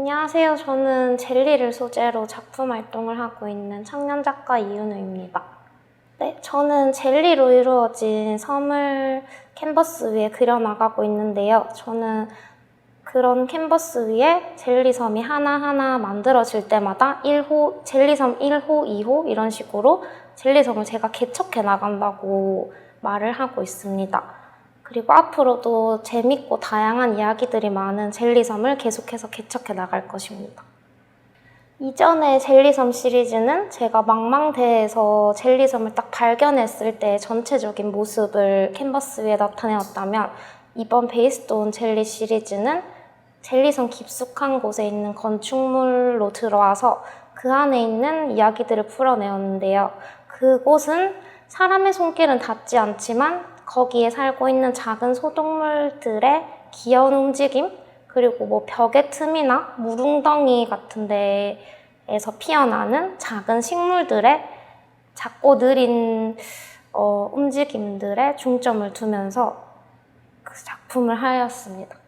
안녕하세요. 저는 젤리를 소재로 작품 활동을 하고 있는 청년 작가 이윤우입니다. 네, 저는 젤리로 이루어진 섬을 캔버스 위에 그려나가고 있는데요. 저는 그런 캔버스 위에 젤리섬이 하나하나 만들어질 때마다 1호, 젤리섬 1호, 2호 이런 식으로 젤리섬을 제가 개척해 나간다고 말을 하고 있습니다. 그리고 앞으로도 재밌고 다양한 이야기들이 많은 젤리섬을 계속해서 개척해 나갈 것입니다. 이전의 젤리섬 시리즈는 제가 망망대해에서 젤리섬을 딱 발견했을 때 전체적인 모습을 캔버스 위에 나타내었다면 이번 베이스돈 젤리 시리즈는 젤리섬 깊숙한 곳에 있는 건축물로 들어와서 그 안에 있는 이야기들을 풀어내었는데요. 그곳은 사람의 손길은 닿지 않지만 거기에 살고 있는 작은 소동물들의 귀여운 움직임 그리고 뭐 벽의 틈이나 물웅덩이 같은 데에서 피어나는 작은 식물들의 작고 느린 어, 움직임들에 중점을 두면서 그 작품을 하였습니다.